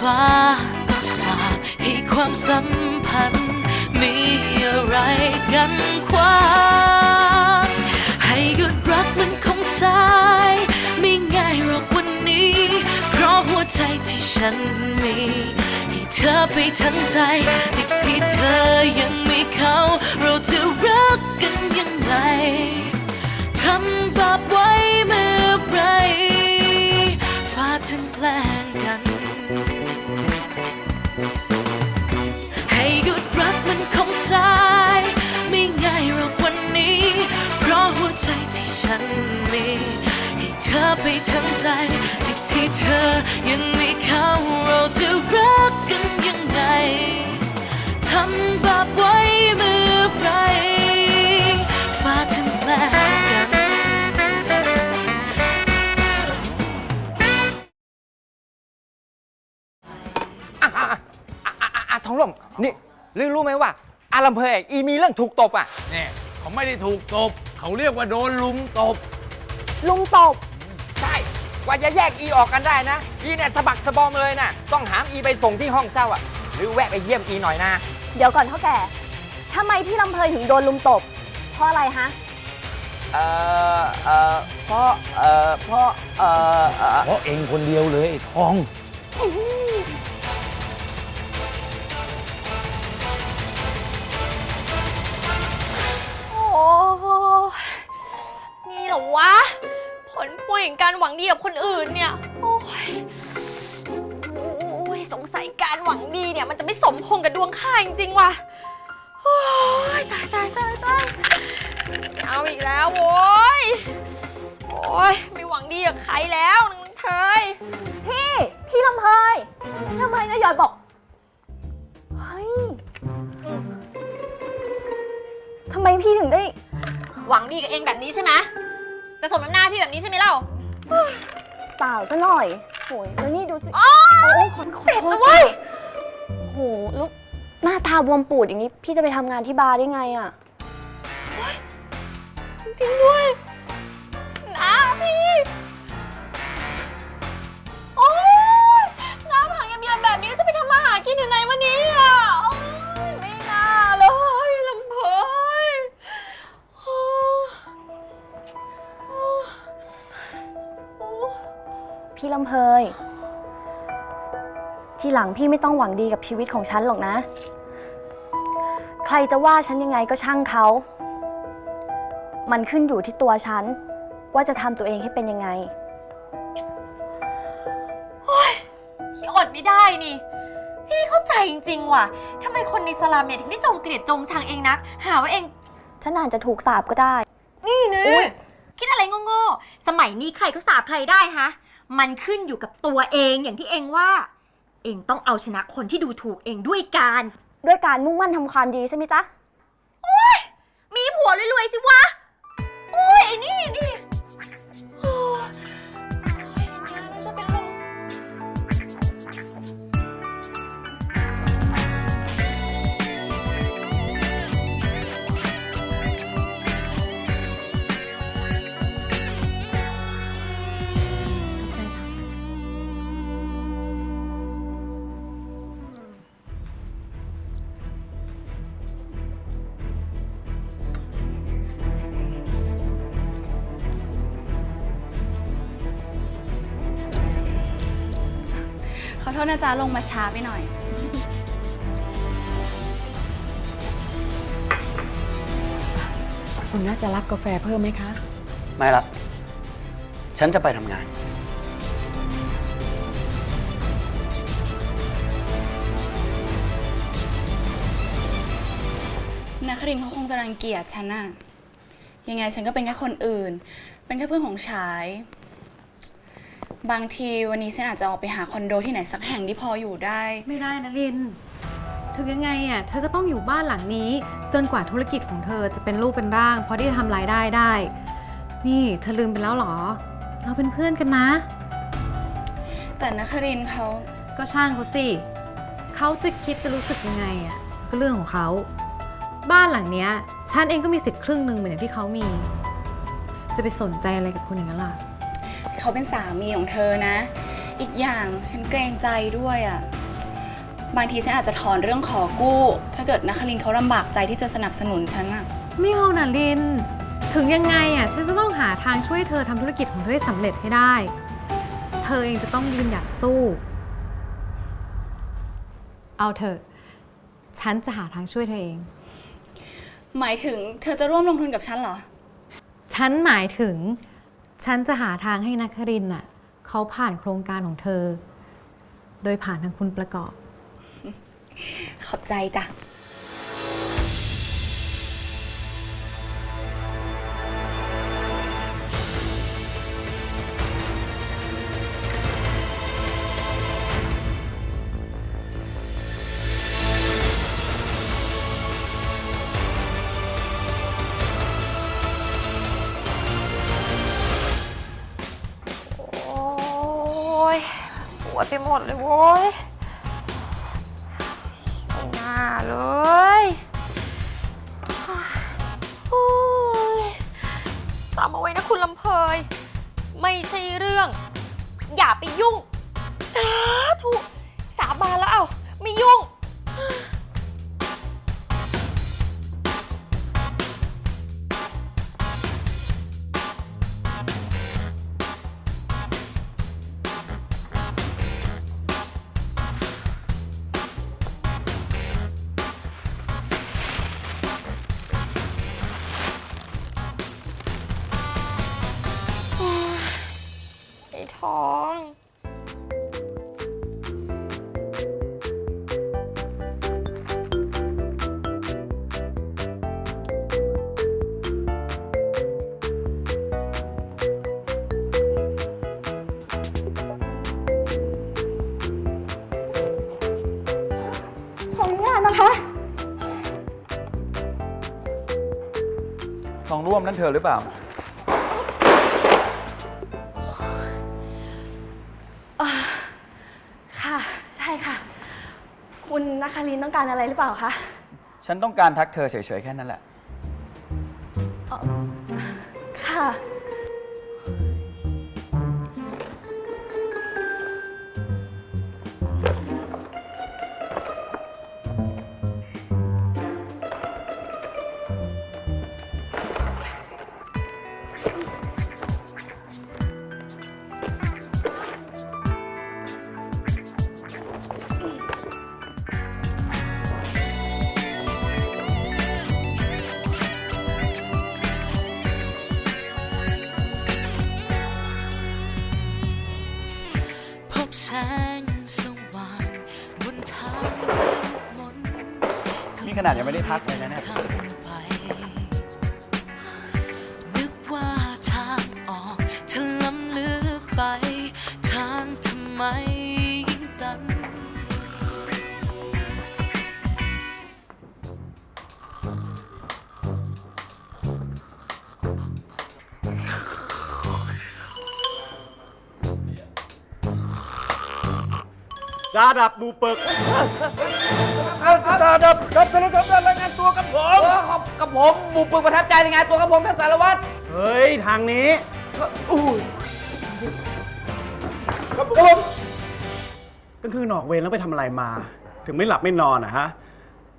ฟ้าก็สาบให้ความสัมพันธ์ มีอะไรกันขวางให้หยุดรักมันคงสาย ไม่ง่ายหรอกวันนี้ เพราะหัวใจที่ฉันมี ให้เธอไปทั้งใจแต่ที่เธอยังไม่เขาเราจะรักกันยังไงทำบาปไว้เมื่อไรฟ้าถึงแกล้งกัน สายไม่ง่ายหรอกวันนี้ เพราะหัวใจที่ฉันมีให้เธอไปทั้งใจแต่ที่เธอยังไม่เข้าเราจะรักกันยังไงทำบาปไว้เมื่อไรฟ้าถึงแกล้งกันอะอะอะอะอะอะทองร่มนี่ลือรู้ไหมว่า อารัมเพอเอกอีมีเรื่องถูกตบอะ เนี่ยเขาไม่ได้ถูกตบ เขาเรียกว่าโดนลุมตบ ลุงตบ ใช่ กว่าจะแยกอีออกกันได้นะ อีเนี่ยสะบักสะบอมเลยนะต้องหามอีไปส่งที่ห้องเช่าอะ หรือแวะไปเยี่ยมอีหน่อยนะ เดี๋ยวก่อนเท่าแก่ทำไมพี่ลำเพยถึงโดนลุมตบ เพราะอะไรฮะ เอ่อ เอ่อเพราะเอ่อเพราะเอ่อเอ่อ เพราะเองคนเดียวเลยไอ้ทองโอ้โห นี่เหรอวะ ผลพวงแห่งการหวังดีกับคนอื่นเนี่ย โอ้ยโอ้ยสงสัยการหวังดีเนี่ย มันจะไม่สมพงกับดวงข้าจริงๆว่ะ โอ้ยตายตายตายตายเอาอีกแล้วโว้ย โอ้ยไม่หวังดีกับใครแล้วนางเคยพี่ พี่ลำเพยทำไมนายหยอดบอก เฮ้ย ทำไมพี่ถึงได้ หวังดีกับเองแบบนี้ใช่ไหมจะสมน้ำหน้าพี่แบบนี้ใช่ไหมเล่า เปล่าซะหน่อยโหยแล้วนี่ดูสิ โอ้โอ้ขอขอเจ็บโทษนะเว้ยโหลูกหน้าตาบวมปูดอย่างนี้ พี่จะไปทำงานที่บาร์ได้ไงอะจริงด้วย ลำเพย ทีหลังพี่ไม่ต้องหวังดีกับชีวิตของฉันหรอกนะ ใครจะว่าฉันยังไงก็ช่างเขา มันขึ้นอยู่ที่ตัวฉัน ว่าจะทำตัวเองให้เป็นยังไงพี่อดไม่ได้นี่ พี่ไม่เข้าใจจริง ๆ ว่ะทำไมคนในสลัมเนี่ยถึงได้จงเกลียดจงชังเองนัก หาว่าเอง ฉันอาจจะถูกสาบก็ได้ นี่นะอุ๊ยคิดอะไรโง่ๆ สมัยนี้ใครก็สาบใครได้ฮะ มันขึ้นอยู่กับตัวเองอย่างที่เองว่า เองต้องเอาชนะคนที่ดูถูกเองด้วยการ ด้วยการมุ่งมั่นทำความดีใช่ไหมจ๊ะ มีผัวรวยๆสิวะ โอ้ยไอ้นี่นี่ ษนะจ๊ะลงมาช้าไปหน่อย คุณน่าจะรับกาแฟเพิ่มไหมคะ ไม่ละ ฉันจะไปทำงาน นักรินทร์เขาคงจะรังเกียจฉันน่ะ ยังไงฉันก็เป็นแค่คนอื่น เป็นแค่เพื่อนของชาย บางทีวันนี้ฉันอาจจะออกไปหาคอนโดที่ไหนสักแห่งที่พออยู่ได้ ไม่ได้นะลิน ถึงยังไงอะ เธอก็ต้องอยู่บ้านหลังนี้ จนกว่าธุรกิจของเธอจะเป็นรูปเป็นร่างพอที่จะทำรายได้ได้ นี่เธอลืมไปแล้วเหรอ เราเป็นเพื่อนกันนะ แต่นครินทร์เขาก็ช่างเขาสิ เขาจะคิดจะรู้สึกยังไงอะก็เรื่องของเขา บ้านหลังเนี้ยฉันเองก็มีสิทธิ์ครึ่งหนึ่งเหมือนอย่างที่เขามี จะไปสนใจอะไรกับคนอย่างนั้นล่ะ เขาเป็นสามีของเธอนะ อีกอย่างฉันเกรงใจด้วยอะ่ะ บางทีฉันอาจจะถอนเรื่องขอกู้ ถ้าเกิดนครินทร์เขาลำบากใจที่จะสนับสนุนฉันอะ ไม่เอานะลิน ถึงยังไงอะฉันจะต้องหาทางช่วยเธอทำธุรกิจของเธอให้สำเร็จให้ได้ เธอเองจะต้องยืนหยัดสู้ เอาเถอะฉันจะหาทางช่วยเธอเอง หมายถึงเธอจะร่วมลงทุนกับฉันเหรอ ฉันหมายถึง ฉันจะหาทางให้นักครินน่ะเขาผ่านโครงการของเธอ โดยผ่านทางคุณประกอบ ขอบใจจ้ะ วดไปหมดเลยโว้ยไม่น่าเลยโอ้ยจำเอาไว้นะคุณลำเพย ไม่ใช่เรื่อง อย่าไปยุ่ง สาธุ สาบานแล้วเอาไม่ยุ่ง ขออนุญาตนะคะ ทองร่วมนั้นเธอหรือเปล่า คุณนครินทร์ต้องการอะไรหรือเปล่าคะฉันต้องการทักเธอเฉยๆแค่นั้นแหละเอ่อค่ะ ขนาดยังไม่ได้พักเลยนะเนี่ย จ้าดับบูเปิกจ้าดับดับสารวัตรรายงานตัวกับผมกับผมบุกปึกประทับใจในงานตัวกับผมท่านสารวัตรเฮ้ย ทางนี้ อู้ยครับผมก็คือนอกเวรแล้วไปทำอะไรมา ถึงไม่หลับไม่นอนอะฮะ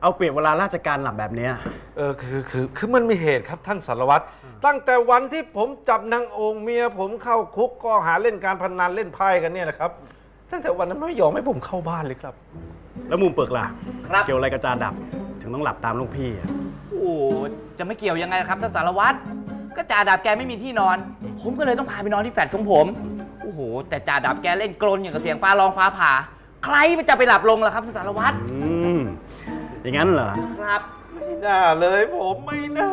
เอาเปรียบเวลาราชการหลับแบบเนี้ยเออคือคือคือมันมีเหตุครับท่านสารวัตรตั้งแต่วันที่ผมจับนางโองเมียผมเข้าคุกก็หาเล่นการพนันเล่นไพ่กันเนี่ยนะครับ ตั้งแต่วันนั้นไม่ยอมให้ผมเข้าบ้านเลยครับ แล้วมุมเปิกล่ะ ครับ เกี่ยวอะไรกับจาดับ ถึงต้องหลับตามลูกพี่อะโอ้โหจะไม่เกี่ยวยังไงครับท่านสารวัตรก็จ่าดับแกไม่มีที่นอน ผมก็เลยต้องพาไปนอนที่แฟลตของผมโอ้โหแต่จ่าดับแกเล่นกลนอย่างกับเสียงฟ้าร้องฟ้าผ่า ใครมันจะไปหลับลงล่ะครับท่านสารวัตรอืมอย่างนั้นเหรอ ครับ ไม่น่าเลยผมไม่น่า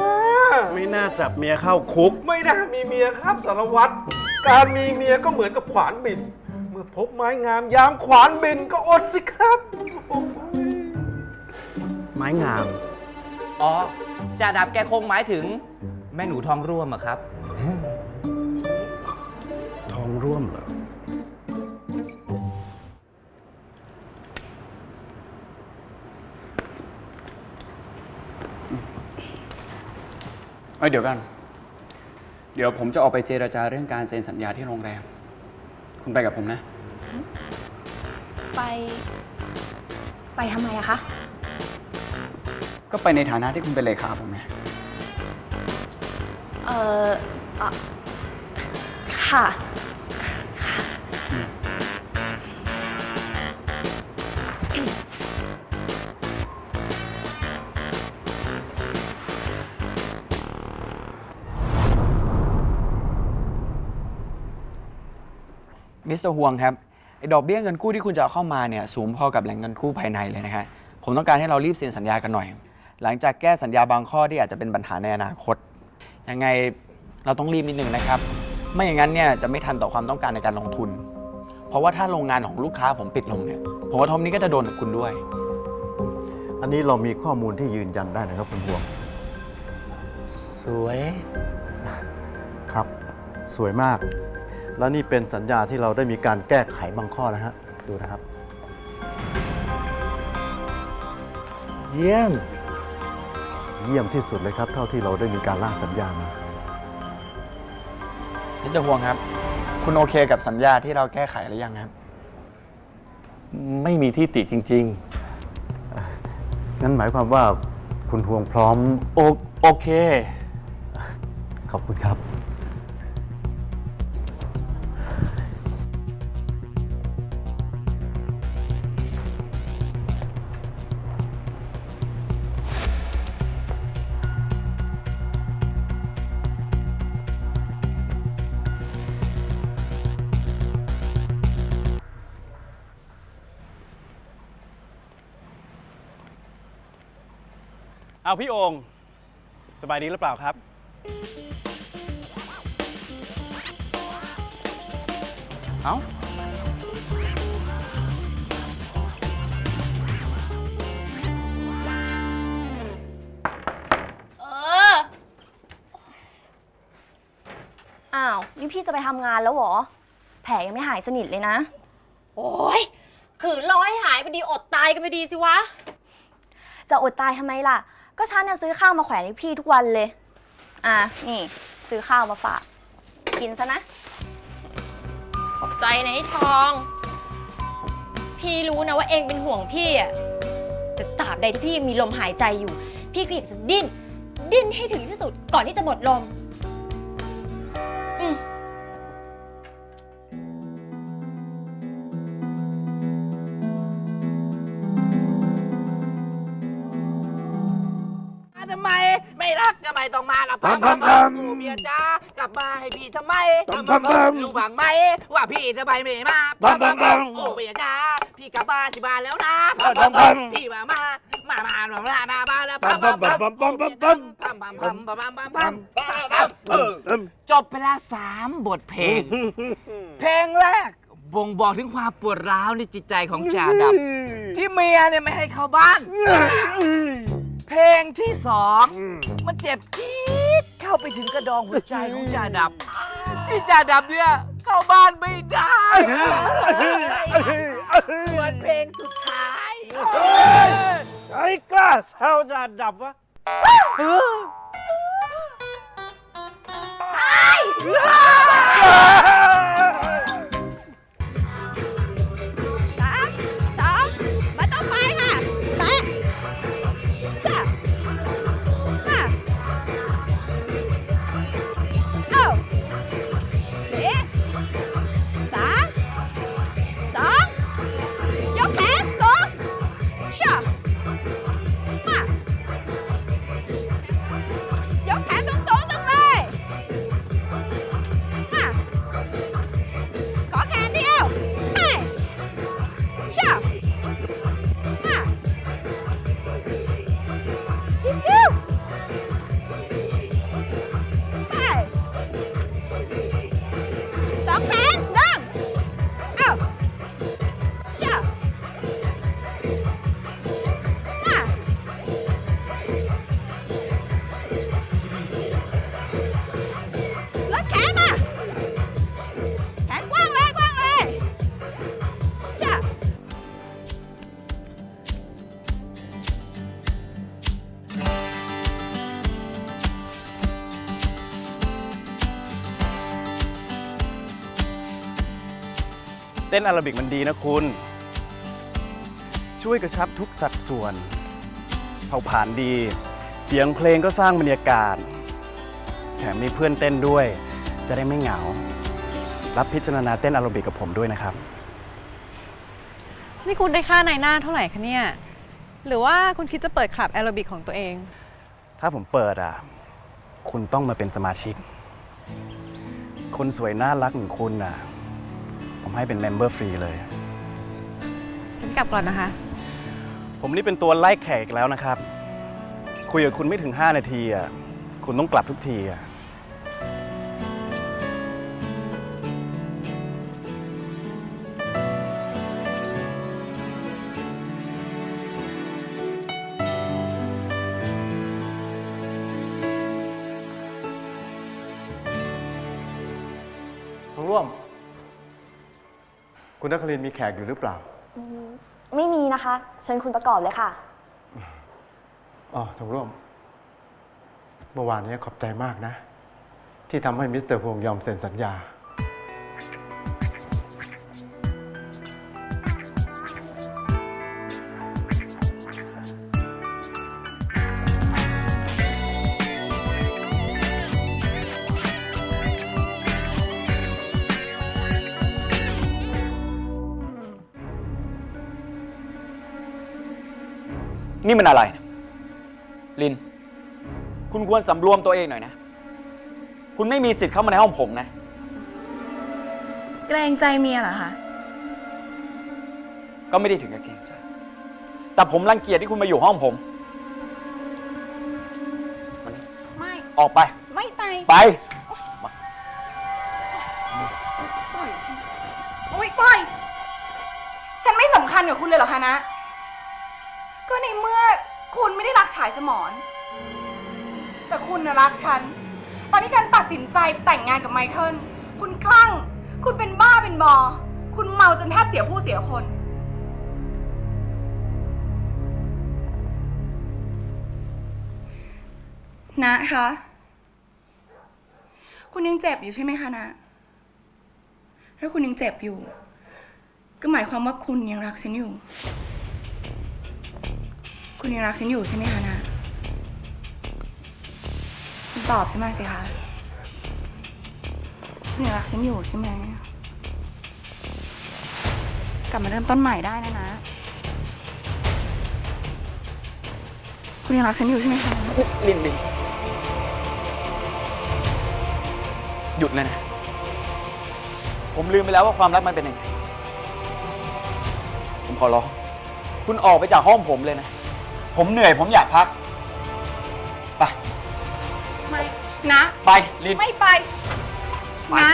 ไม่น่าจับเมียเข้าคุก ไม่น่ามีเมียครับสารวัตร การมีเมียก็เหมือนกับขวานบินเมื่อ พบไม้งามยามขวานบินก็อดสิครับโอ้ยไม้งาม อ๋อจ่าดาบแกคงหมายถึง แม่หนูทองร่วมอะครับ ทองร่วมเหรอ เอ้ยเดี๋ยวกัน เดี๋ยวผมจะออกไปเจรจาเรื่องการเซ็นสัญญาที่โรงแรม คุณไปกับผมนะ ไปไปทำไมอะคะ ก็ไปในฐานะที่คุณเป็นเลขาผมไงเอออะค่ะ มิสเตอร์ฮวงครับ ไอ้ดอกเบี้ยเงินกู้ที่คุณจะเอาเข้ามาเนี่ยสูงพอกับแหล่งเงินกู้ภายในเลยนะฮะผมต้องการให้เรารีบเซ็นสัญญากันหน่อย หลังจากแก้สัญญาบางข้อที่อาจจะเป็นปัญหาในอนาคต ยังไงเราต้องรีบนิดนึงนะครับ ไม่อย่างนั้นเนี่ยจะไม่ทันต่อความต้องการในการลงทุน เพราะว่าถ้าโรงงานของลูกค้าผมปิดลงเนี่ยผมว่าทอมนี้ก็จะโดนกับคุณด้วย อันนี้เรามีข้อมูลที่ยืนยันได้นะครับคุณพวง สวย ครับ สวยมาก แล้วนี่เป็นสัญญาที่เราได้มีการแก้ไขบางข้อนะฮะ ดูนะครับ เยี่ยม เยี่ยมที่สุดเลยครับ เท่าที่เราได้มีการร่างสัญญามา มิสเตอร์ฮวงครับ คุณโอเคกับสัญญาที่เราแก้ไขหรือยังครับ ไม่มีที่ติจริงๆงั้นหมายความว่าคุณพวงพร้อมโอโอเค ขอบคุณครับ เอาพี่โองสบายดีหรือเปล่าครับ เอ้า เออ อ้าว นี่พี่จะไปทำงานแล้วเหรอ แผลยังไม่หายสนิทเลยนะ โอ้ยขืนร้อยหายไปดีอดตายกันไปดีสิวะ จะอดตายทำไมล่ะ ก็ฉันน่ะซื้อข้าวมาแขวนให้พี่ทุกวันเลย อะ นี่ ซื้อข้าวมาฝาก กินซะนะ ขอบใจนะไอ้ทอง พี่รู้นะว่าเองเป็นห่วงพี่อะแต่ตราบใดที่พี่ยังมีลมหายใจอยู่ พี่ก็อยากจะดิ้น ดิ้นให้ถึงที่สุดก่อนที่จะหมดลม ไม่รักทำไมต้องมาละปั๊มปั๊มปั๊มกูเมียจ้ากลับมาให้พี่ทำไมปั๊มปั๊มปั๊มรู้บ้างไหมว่าพี่ทำไมไม่มาปั๊มปั๊มปั๊มโอ้เมียจ้าพี่กลับบ้านที่บ้านแล้วนะปั๊มปั๊มปั๊มพี่มามามามามามาหน้าบ้านแล้วปั๊มปั๊มปั๊มปั๊มปั๊มปั๊มปั๊มปั๊มปั๊มปั๊มปั๊มปั๊มปั๊มเออจบไปแล้วสามบทเพลง เพลงแรกบ่งบอกถึงความปวดร้าวในจิตใจของจ่าดับที่เมียเนี่ยไม่ให้เข้าบ้านเพลง ที่สองมันเจ็บจี๊ดเข้าไปถึงกระดองหัวใจของจ่าดับที่จ่าดับเนี่ยเข้าบ้านไม่ได้ส่วนเพลงสุดท้ายไอ้กล้าเท่าจะดับวะส เต้นแอโรบิกมันดีนะคุณ ช่วยกระชับทุกสัดส่วนเผาผลาญดี เสียงเพลงก็สร้างบรรยากาศ แถมมีเพื่อนเต้นด้วย จะได้ไม่เหงา รับพิจารณาเต้นแอโรบิกกับผมด้วยนะครับ นี่คุณได้ค่าในหน้าเท่าไหร่คะเนี่ย หรือว่าคุณคิดจะเปิดคลับแอโรบิกของตัวเอง ถ้าผมเปิดอะ คุณต้องมาเป็นสมาชิก คนสวยน่ารักของคุณอะ ผมให้เป็นเมมเบอร์ฟรีเลย ฉันกลับก่อนนะคะ ผมนี่เป็นตัวไล่แขกอีกแล้วนะครับ คุยกับคุณไม่ถึง 5 นาทีอะคุณต้องกลับทุกทีอะทองร่วม คุณนักลินทร์มีแขกอยู่หรือเปล่าไม่มีนะคะ เชิญคุณประกอบเลยค่ะ อ๋อทองร่วม เมื่อวานนี้ขอบใจมากนะ ที่ทำให้มิสเตอร์พวงยอมเซ็นสัญญา นี่มันอะไรนะลิน คุณควรสำรวมตัวเองหน่อยนะ คุณไม่มีสิทธิ์เข้ามาในห้องผมนะ เกรงใจเมียเหรอคะ ก็ไม่ได้ถึงกับเกรงใจ แต่ผมรังเกียจที่คุณมาอยู่ห้องผมมานี่ไม่ ออกไป ไม่ไปไป ปล่อยฉันโอ๊ยปล่อย ฉันไม่สำคัญกับคุณเลยเหรอคะนะ ก็ในเมื่อคุณไม่ได้รักฉายสมอนแต่คุณนะรักฉัน ตอนที่ฉันตัดสินใจแต่งงานกับไมเคิล คุณคลั่ง คุณเป็นบ้าเป็นบอ คุณเมาจนแทบเสียผู้เสียคน นะคะ คุณยังเจ็บอยู่ใช่ไหมคะนะ ถ้าคุณยังเจ็บอยู่ ก็หมายความว่าคุณยังรักฉันอยู่ คุณยังรักฉันอยู่ใช่ไหมคะนะคุณตอบฉันมสิคะคุณยังรักฉันอยู่ใช่ไหม กลับมาเริ่มต้นใหม่ได้นะนะ คุณยังรักฉันอยู่ใช่ไหมคะลินลินหยุดเลยนะ ผมลืมไปแล้วว่าความรักมันเป็นยังไง ผมขอร้อง คุณออกไปจากห้องผมเลยนะ ผมเหนื่อยผมอยากพัก ไป ไม่นะ ไปลิน ไม่ไป ไป นะ